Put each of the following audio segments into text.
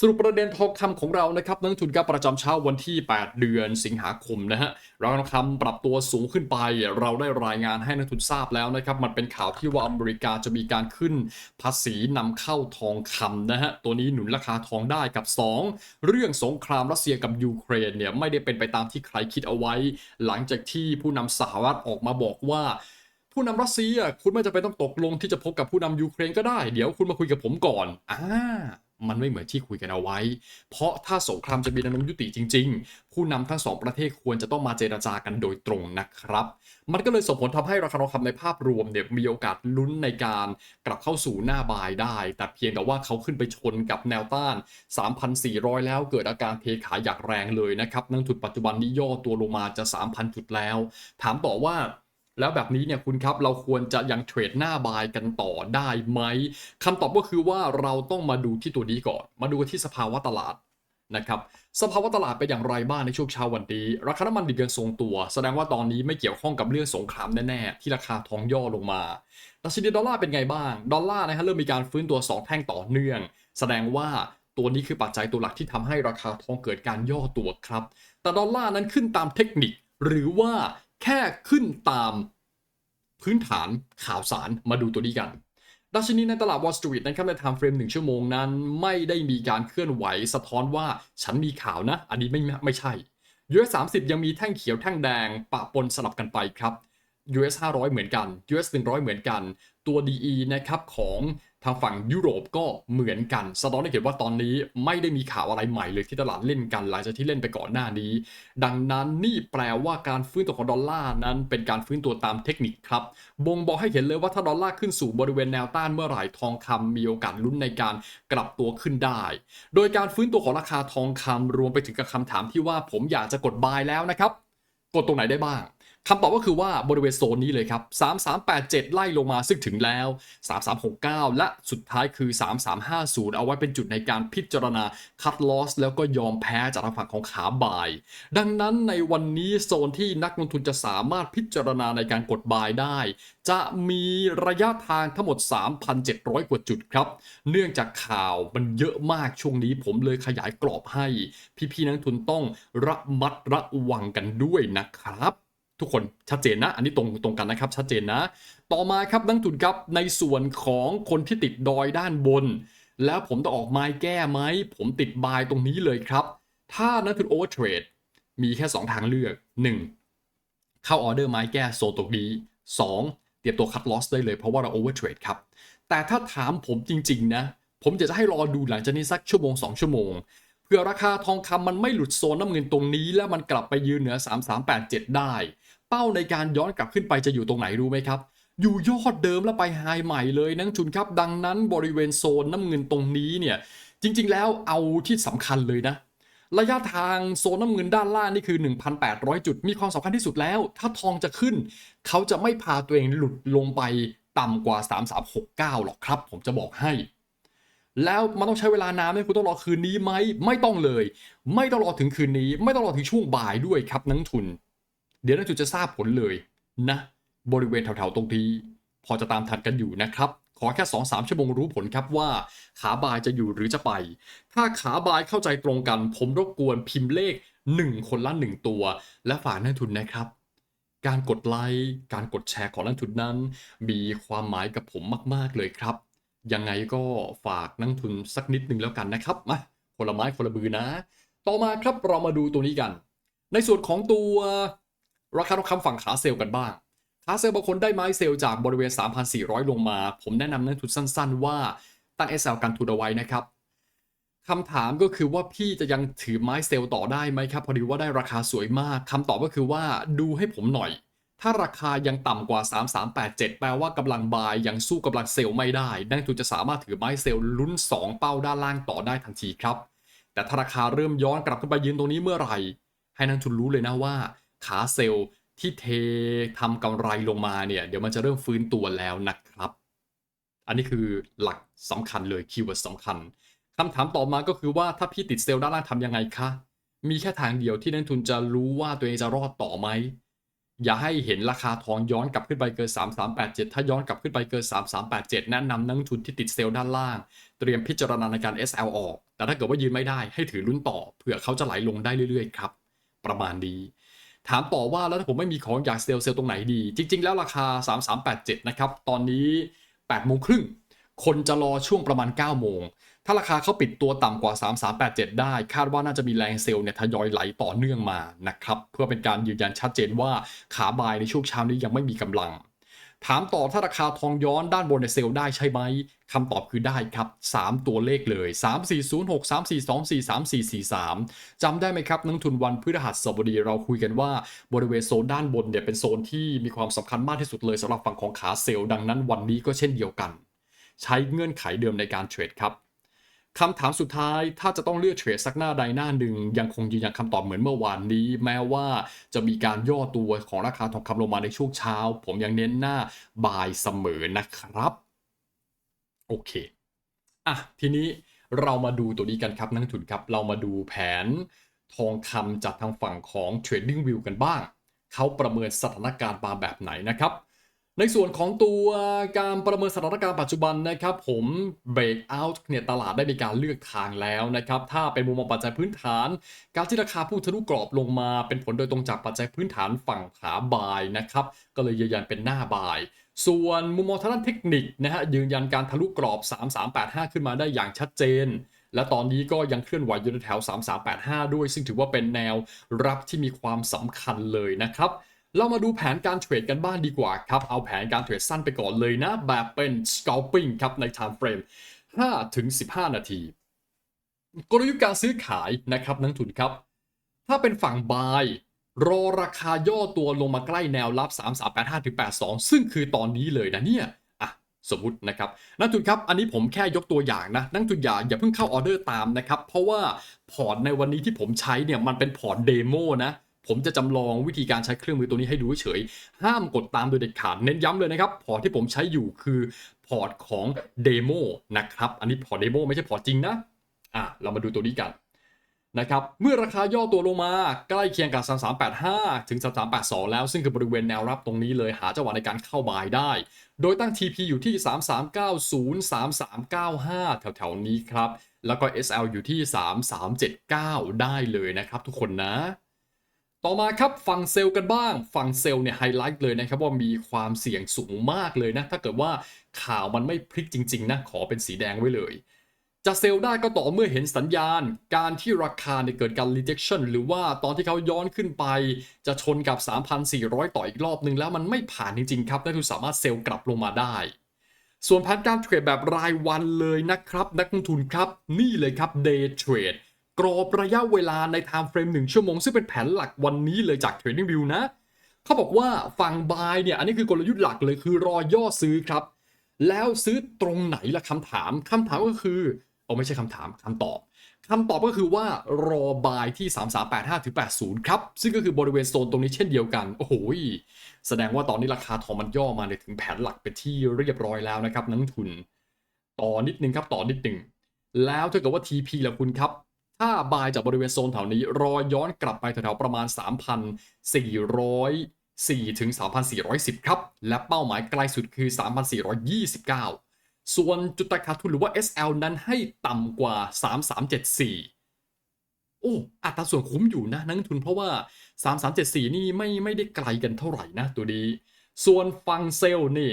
สรุปประเด็นทองคำของเรานะครับนักทุนกับประจำเช้าวันที่ 8 เดือนสิงหาคมนะฮะราคาทองคำปรับตัวสูงขึ้นไป เราได้รายงานให้นักทุนทราบแล้วนะครับมันเป็นข่าวที่ว่าอเมริกาจะมีการขึ้นภาษีนำเข้าทองคำนะฮะตัวนี้หนุนราคาทองได้กับ 2 เรื่องสงครามรัสเซียกับยูเครนเนี่ยไม่ได้เป็นไปตามที่ใครคิดเอาไว้ หลังจากที่ผู้นำสหรัฐออกมาบอกว่าผู้นำรัสเซียคุณไม่จำเป็นต้องตกลงที่จะพบกับผู้นำยูเครนก็ได้ เดี๋ยวคุณมาคุยกับผมก่อนอ่า มันไม่เหมือนที่คุยกันเอาไว้ เพราะถ้าสงครามจะมีแนวโน้มยุติจริง ๆ ผู้นำทั้งสองประเทศควรจะต้องมาเจรจากันโดยตรงนะครับ มันก็เลยส่งผลทำให้ราคาทองคำในภาพรวมเนี่ยมีโอกาสลุ้นในการกลับเข้าสู่หน้าบายได้ แต่เพียงแต่ว่าเขาขึ้นไปชนกับแนวต้าน 3,400 แล้วเกิดอาการเทขายอย่างแรงเลยนะครับนักทุนปัจจุบันนี้ย่อตัวลงมาจะ 3,000 จุดแล้ว ถามต่อว่า แล้วแบบนี้เนี่ยคุณครับเราควรจะยังเทรดหน้าบายกันต่อได้ไหมคำตอบก็คือว่าเราต้องมาดูที่ตัวนี้ก่อน มาดูที่สภาวะตลาดนะครับสภาวะตลาดเป็นอย่างไรบ้างในช่วงเช้าวันนี้ ราคาน้ำมันดิบยังทรงตัว แสดงว่าตอนนี้ไม่เกี่ยวข้องกับเรื่องสงครามแน่ๆ ที่ราคาทองย่อลงมาดัชนีดอลลาร์เป็นไงบ้าง ดอลลาร์นะฮะเริ่มมีการฟื้นตัว 2 แท่งต่อเนื่อง แสดงว่าตัวนี้คือปัจจัยตัวหลักที่ทำให้ราคาทองเกิดการย่อตัวครับ แต่ดอลลาร์นั้นขึ้นตามเทคนิค หรือว่า แค่ขึ้นตามพื้นฐานข่าวสารมาดูตัวนี้กันดัชนีในตลาดวอลสตรีทนะครับใน time frame 1ชั่วโมงนั้น ไม่ได้มีการเคลื่อนไหวสะท้อนว่าฉันมีข่าวนะ อันนี้ไม่ไม่ใช่ US 30 ยังมีแท่งเขียวแท่งแดงปะปนสลับกันไปครับ US 500 เหมือนกัน US 100 เหมือนกัน ตัว DE นะครับของทางฝั่งยุโรปก็เหมือนกันสะท้อนให้เห็นว่าตอนนี้ไม่ได้มีข่าวอะไรใหม่เลยที่ตลาดเล่นกันหลังจากที่เล่นไปก่อนหน้านี้ ดังนั้นนี่แปลว่าการฟื้นตัวของดอลลาร์นั้นเป็นการฟื้นตัวตามเทคนิคครับ บ่งบอกให้เห็นเลยว่าถ้าดอลลาร์ขึ้นสู่บริเวณแนวต้านเมื่อไหร่ทองคำมีโอกาสลุ้นในการกลับตัวขึ้นได้ โดยการฟื้นตัวของราคาทองคำรวมไปถึงกับคำถามที่ว่าผมอยากจะกดบายแล้วนะครับ กดตรงไหนได้บ้าง คำตอบก็คือว่าบริเวณโซนนี้เลยครับ 3387 ไล่ลงมาซึ่งถึงแล้ว 3369 และสุดท้ายคือ 3350 เอาไว้เป็นจุดในการพิจารณาคัดลอสแล้วก็ยอมแพ้จากทางฝั่งของขาบ่าย ดังนั้นในวันนี้โซนที่นักลงทุนจะสามารถพิจารณาในการกดบายได้ จะมีระยะทางทั้งหมด 3,700 กว่าจุดครับ เนื่องจากข่าวมันเยอะมากช่วงนี้ผมเลยขยายกรอบให้ พี่ๆนักลงทุนต้องระมัดระวังกันด้วยนะครับ ทุกคนชัดเจนนะ อันนี้ตรงตรงกันนะครับชัดเจนนะ ต่อมาครับนักทุนครับในส่วนของคนที่ติดดอยด้านบน แล้วผมต้องออกไม้แก้ไหมผมติดบายตรงนี้เลยครับ ถ้านักทุนโอเวอร์เทรดมีแค่ 2 ทางเลือก 1. เข้าออเดอร์ไม้แก้โซนตรงนี้ 2. เตรียมตัวคัดลอสได้เลยเพราะว่าเราโอเวอร์เทรดครับ แต่ถ้าถามผมจริงๆนะ ผมจะให้รอดูหลังจากนี้สักชั่วโมง 2 ชั่วโมงเพื่อราคาทองคำมันไม่หลุดโซนน้ำเงินตรงนี้ แล้วมันกลับไปยืนเหนือ 3387 ได้ เป้าในการย้อนกลับขึ้นไปจะอยู่ตรงไหนรู้ไหมครับ อยู่ยอดเดิมแล้วไปไฮใหม่เลยนักทุนครับ ดังนั้นบริเวณโซนน้ำเงินตรงนี้เนี่ยจริง ๆ แล้วเอาที่สำคัญเลยนะ ระยะทางโซนน้ำเงินด้านล่างนี่คือ 1,800 จุด มีความสำคัญที่สุดแล้ว ถ้าทองจะขึ้น เขาจะไม่พาตัวเองหลุดลงไปต่ำกว่า 3369 หรอกครับ ผมจะบอกให้แล้วมันต้องใช้เวลานานไหมคุณต้องรอคืนนี้ไหม ไม่ต้องเลย ไม่ต้องรอถึงคืนนี้ ไม่ต้องรอถึงช่วงบ่ายด้วยครับนักทุน เดี๋ยวนักทุนจะทราบผลเลยนะบริเวณแถวๆตรงนี้พอจะตามทันกันอยู่นะครับ ขอแค่ 2-3 ชั่วโมงรู้ผลครับว่า ขาบายจะอยู่หรือจะไป ถ้าขาบายเข้าใจตรงกัน ผมรบกวนพิมพ์เลข 1 คนละ 1 ตัว และฝากนักทุนนะครับ การกดไลค์การกดแชร์ของนักทุนนั้น มีความหมายกับผมมากๆเลยครับ ยังไงก็ฝากนักทุนสักนิดหนึ่งแล้วกันนะครับมาคนละไม้คนละมือนะ ต่อมาครับเรามาดูตัวนี้กัน ในส่วนของตัว ราคาทองคำฝั่งขาเซลล์กันบ้างขาเซลล์บางคนได้ไม้เซลล์จากบริเวณ 3,400 ลงมา ผมแนะนำนักทุนสั้น ๆ ว่าตั้ง SL กันทุนเอาไว้นะครับคำถามก็คือว่าพี่จะยังถือไม้เซลล์ต่อได้ไหมครับ พอดีว่าได้ราคาสวยมากคำตอบก็คือว่าดูให้ผมหน่อย ถ้าราคายังต่ำกว่า 3387 แปลว่ากำลังบายยังสู้กำลังเซลล์ไม่ได้นักทุนจะสามารถถือไม้เซลล์ลุ้น 2 เป้าด้านล่างต่อได้ทันทีครับ แต่ถ้าราคาเริ่มย้อนกลับขึ้นไปยืนตรงนี้เมื่อไหร่ ให้นักทุนรู้เลยนะว่า ขาเซลล์ที่เททำกำไรลงมาเนี่ย เดี๋ยวมันจะเริ่มฟื้นตัวแล้วนะครับ อันนี้คือหลักสำคัญเลยคีย์เวิร์ดสำคัญคำถามต่อมาก็คือว่าถ้าพี่ติดเซลล์ด้านล่างทำยังไงคะ มีแค่ทางเดียวที่นักทุนจะรู้ว่าตัวเองจะรอดต่อไหม อย่าให้เห็นราคาทองย้อนกลับขึ้นไปเกิน 3387 ถ้าย้อนกลับขึ้นไปเกิน 3387 แนะนำนักทุนที่ติดเซลล์ด้านล่าง เตรียมพิจารณาในการ SL ออก แต่ถ้าเกิดว่ายืนไม่ได้ให้ถือลุ้นต่อเผื่อเขาจะไหลลงได้เรื่อยๆครับ ประมาณนี้ ถามต่อว่าแล้วถ้าผมไม่มีของอยากเซลล์เซลล์ตรงไหนดี จริง ๆ แล้วราคา 3387 นะครับ ตอนนี้8โมงครึ่งคนจะรอช่วงประมาณ 9 โมง ถ้าราคาเขาปิดตัวต่ำกว่า 3387 ได้ คาดว่าน่าจะมีแรงเซลล์เนี่ยทยอยไหลต่อเนื่องมานะครับ เพื่อเป็นการยืนยันชัดเจนว่าขาบายในช่วงเช้านี้ยังไม่มีกำลัง ถามต่อถ้าราคาทองย้อนด้านบนในเซลล์ได้ใช่ไหมคำตอบคือได้ครับ 3 ตัวเลขเลย 3406 3424 3443จำได้ไหมครับนักทุนวันพฤหัสบดีเราคุยกันว่าบริเวณโซนด้านบนเนี่ยเป็นโซนที่มีความสำคัญมากที่สุดเลยสำหรับฝั่งของขาเซลล์ดังนั้นวันนี้ก็เช่นเดียวกัน ใช้เงื่อนไขเดิมในการเทรดครับ คำถามสุดท้ายถ้าจะต้องเลือกเทรดสักหน้าใดหน้าหนึ่ง ยังคงยืนยันคำตอบเหมือนเมื่อวานนี้ แม้ว่าจะมีการย่อตัวของราคาทองคำลงมาในช่วงเช้า ผมยังเน้นหน้าบายเสมอนะครับ โอเคอะทีนี้เรามาดูตัวนี้กันครับนักลงทุนครับ เรามาดูแผนทองคำจากทางฝั่งของ Trading View กันบ้าง เขาประเมินสถานการณ์มาแบบไหนนะครับ ในส่วนของตัวการประเมินสถานการณ์ปัจจุบันนะครับ ผมเบรกเอาท์เนี่ยตลาดได้มีการเลือกทางแล้วนะครับ ถ้าเป็นมุมมองปัจจัยพื้นฐาน การที่ราคาพุ่งทะลุกรอบลงมาเป็นผลโดยตรงจากปัจจัยพื้นฐานฝั่งขาบายนะครับ ก็เลยยืนยันเป็นหน้าบาย ส่วนมุมมองทางด้านเทคนิคนะฮะยืนยันการทะลุกรอบ 3385 ขึ้นมาได้อย่างชัดเจนและตอนนี้ก็ยังเคลื่อนไหวอยู่ในแถว 3385 ด้วย ซึ่งถือว่าเป็นแนวรับที่มีความสำคัญเลยนะครับ เรามาดูแผนการเทรดกันบ้างดีกว่าครับ เอาแผนการเทรดสั้นไปก่อนเลยนะ แบบเป็น scalping ครับใน time frame 5ถึง15 นาที กลยุทธ์การซื้อขายนะครับนักทุนครับ ถ้าเป็นฝั่ง buy รอราคาย่อตัวลงมาใกล้แนวรับ 3385ถึง82 ซึ่งคือตอนนี้เลยนะเนี่ยสมมตินะครับนักทุนครับอันนี้ผมแค่ยกตัวอย่างนะนักทุนอย่าอย่าเพิ่งเข้าออเดอร์ตามนะครับ เพราะว่าพอร์ตในวันนี้ที่ผมใช้เนี่ยมันเป็นพอร์ตเดโมนะ ผมจะจำลองวิธีการใช้เครื่องมือตัวนี้ให้ดูเฉยๆห้ามกดตามโดยเด็ดขาด เน้นย้ำเลยนะครับ พอที่ผมใช้อยู่คือพอร์ตของเดโมนะครับ อันนี้พอร์ตเดโมไม่ใช่พอร์ตจริงนะ อะ เรามาดูตัวนี้กันนะครับ เมื่อราคาย่อตัวลงมาใกล้เคียงกับ 3385 ถึง 3382 แล้ว ซึ่งคือบริเวณแนวรับตรงนี้เลยหาจังหวะในการเข้าบายได้ โดยตั้ง TP อยู่ที่ 3390 3395 แถวๆนี้ครับ แล้วก็ SL อยู่ที่ 3379 ได้เลยนะครับทุกคนนะ ต่อมาครับฝั่งเซลล์กันบ้างฝั่งเซลล์เนี่ยไฮไลท์เลยนะครับว่ามีความเสี่ยงสูงมากเลยนะ ถ้าเกิดว่าข่าวมันไม่พลิกจริงๆนะขอเป็นสีแดงไว้เลย จะเซลล์ได้ก็ต่อเมื่อเห็นสัญญาณ การที่ราคาเนี่ยเกิดการ rejection หรือว่าตอนที่เขาย้อนขึ้นไป จะชนกับ 3,400 ต่ออีกรอบนึงแล้วมันไม่ผ่านจริงๆครับนักลงทุนสามารถเซลล์กลับลงมาได้ส่วนแผนการเทรดแบบรายวันเลยนะครับ นักลงทุนครับนี่เลยครับ day trade กรอบระยะเวลาใน time frame 1ชั่วโมง ซึ่งเป็นแผนหลักวันนี้เลยจาก Trading View นะ เขาบอกว่าฝั่ง buy เนี่ย อันนี้คือกลยุทธ์หลักเลยคือรอย่อซื้อครับ แล้วซื้อตรงไหนล่ะคำถามคำถามก็คือโอ้ไม่ใช่คำถามคำตอบคำตอบก็คือว่ารอบายที่ 3385ถึง80 ครับ ซึ่งก็คือบริเวณโซนตรงนี้เช่นเดียวกัน โอ้โหแสดงว่าตอนนี้ราคาทองมันย่อมาเนี่ยถึงแผนหลักเป็นที่เรียบร้อยแล้วนะครับนักทุน ต่อนิดนึงครับต่อนิดนึง แล้วถ้าเกิดว่า TP ล่ะคุณครับ ถ้าบายจากบริเวณโซนแถวนี้รอย้อนกลับไปแถวๆประมาณ 3,404ถึง3,410 ครับ และเป้าหมายไกลสุดคือ 3,429 ส่วนจุดตัดขาดทุนหรือว่า SL นั้นให้ต่ำกว่า 3374 โอ้อัตราส่วนคุ้มอยู่นะนักทุนเพราะว่า 3374 นี่ไม่ไม่ได้ไกลกันเท่าไหร่นะตัวนี้ ส่วนฟังเซลนี่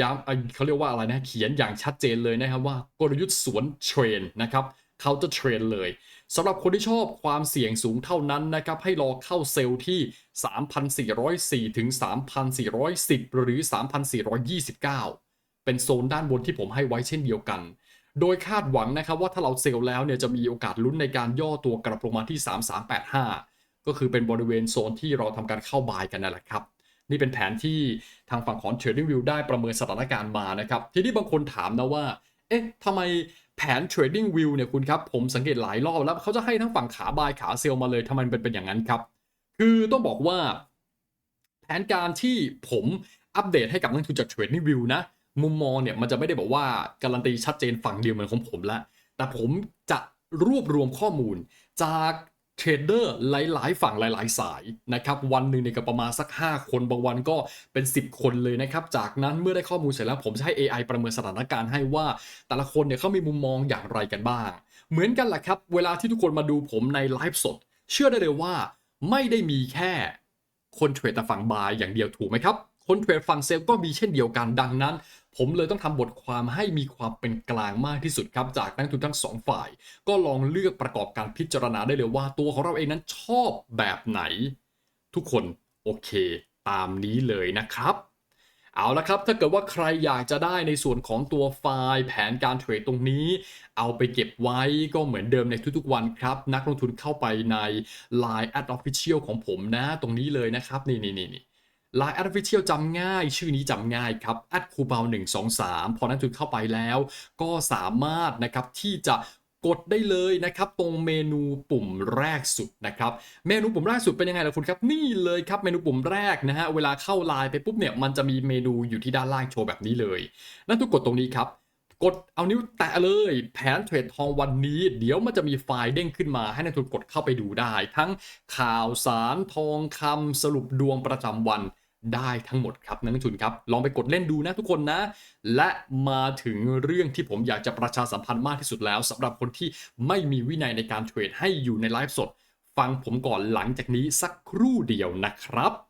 ย้ำเอ่อเขาเรียกว่าอะไรนะ เขียนอย่างชัดเจนเลยนะครับว่ากลยุทธ์สวนเทรนนะครับ เขาจะเทรนเลยสำหรับคนที่ชอบความเสี่ยงสูงเท่านั้นนะครับให้รอเข้าเซลล์ที่ 3,404 ถึง 3,410 หรือ 3,429 เป็นโซนด้านบนที่ผมให้ไว้เช่นเดียวกัน โดยคาดหวังนะครับว่าถ้าเราเซลล์แล้วเนี่ยจะมีโอกาสลุ้นในการย่อตัวกลับลงมาที่ 3385 ก็คือเป็นบริเวณโซนที่เราทำการเข้าบายกันนั่นแหละครับนี่เป็นแผนที่ทางฝั่งของ Trading View ได้ประเมินสถานการณ์มานะครับ ทีนี้บางคนถามนะว่า เอ๊ะทำไม แผน Trading View เนี่ยคุณครับ ผมสังเกตหลายรอบแล้วเขาจะให้ทั้งฝั่งขาบายขาเซลล์มาเลยทำไมมันเป็นเป็นอย่างนั้นครับ คือต้องบอกว่า แผนการที่ผมอัปเดตให้กับนักทุนจาก Trading View นะ มุมมองเนี่ยมันจะไม่ได้บอกว่าการันตีชัดเจนฝั่งเดียวเหมือนของผมละแต่ผมจะรวบรวมข้อมูลจาก เทรดเดอร์หลาย ๆ ฝั่งหลาย ๆ สายนะครับวันหนึ่งเนี่ยก็ประมาณสัก 5 คนบางวันก็เป็น 10 คนเลยนะครับ จากนั้นเมื่อได้ข้อมูลเสร็จแล้วผมจะให้ AI ประเมินสถานการณ์ให้ว่าแต่ละคนเนี่ยเขามีมุมมองอย่างไรกันบ้าง เหมือนกันแหละครับ เวลาที่ทุกคนมาดูผมในไลฟ์สด เชื่อได้เลยว่าไม่ได้มีแค่คนเทรดแต่ฝั่งบายอย่างเดียวถูกไหมครับ คนเทรดฝั่งเซลล์ก็มีเช่นเดียวกันดังนั้น ผมเลยต้องทำบทความให้มีความเป็นกลางมากที่สุดครับ จากนักทุนทั้งสองฝ่าย ก็ลองเลือกประกอบการพิจารณาได้เลยว่าตัวของเราเองนั้นชอบแบบไหน ทุกคนโอเค ตามนี้เลยนะครับเอาละครับ ถ้าเกิดว่าใครอยากจะได้ในส่วนของตัวไฟล์แผนการเทรดตรงนี้ เอาไปเก็บไว้ก็เหมือนเดิมในทุกๆวันครับ นักลงทุนเข้าไปใน Line at Official ของผมนะ ตรงนี้เลยนะครับ นี่นี่นี่ นี่ Line at Official จำง่าย ชื่อนี้จำง่ายครับ at คูเบา123 พอนักลงทุนเข้าไปแล้ว ก็สามารถนะครับที่จะกดได้เลยนะครับตรงเมนูปุ่มแรกสุดนะครับเมนูปุ่มแรกสุดเป็นยังไงล่ะคุณครับนี่เลยครับเมนูปุ่มแรกนะฮะเวลาเข้าไลน์ไปปุ๊บเนี่ยมันจะมีเมนูอยู่ที่ด้านล่างโชว์แบบนี้เลยนั่นทุกกดตรงนี้ครับกดเอานิ้วแตะเลยแผนเทรดทองวันนี้ เดี๋ยวมันจะมีไฟล์เด้งขึ้นมาให้นักทุนกดเข้าไปดูได้ ทั้งข่าวสารทองคำสรุปดวงประจำวัน ได้ทั้งหมดครับนักลงทุนครับ ลองไปกดเล่นดูนะทุกคนนะ และมาถึงเรื่องที่ผมอยากจะประชาสัมพันธ์มากที่สุดแล้วสำหรับคนที่ไม่มีวินัยในการเทรดให้อยู่ในไลฟ์สด ฟังผมก่อนหลังจากนี้สักครู่เดียวนะครับ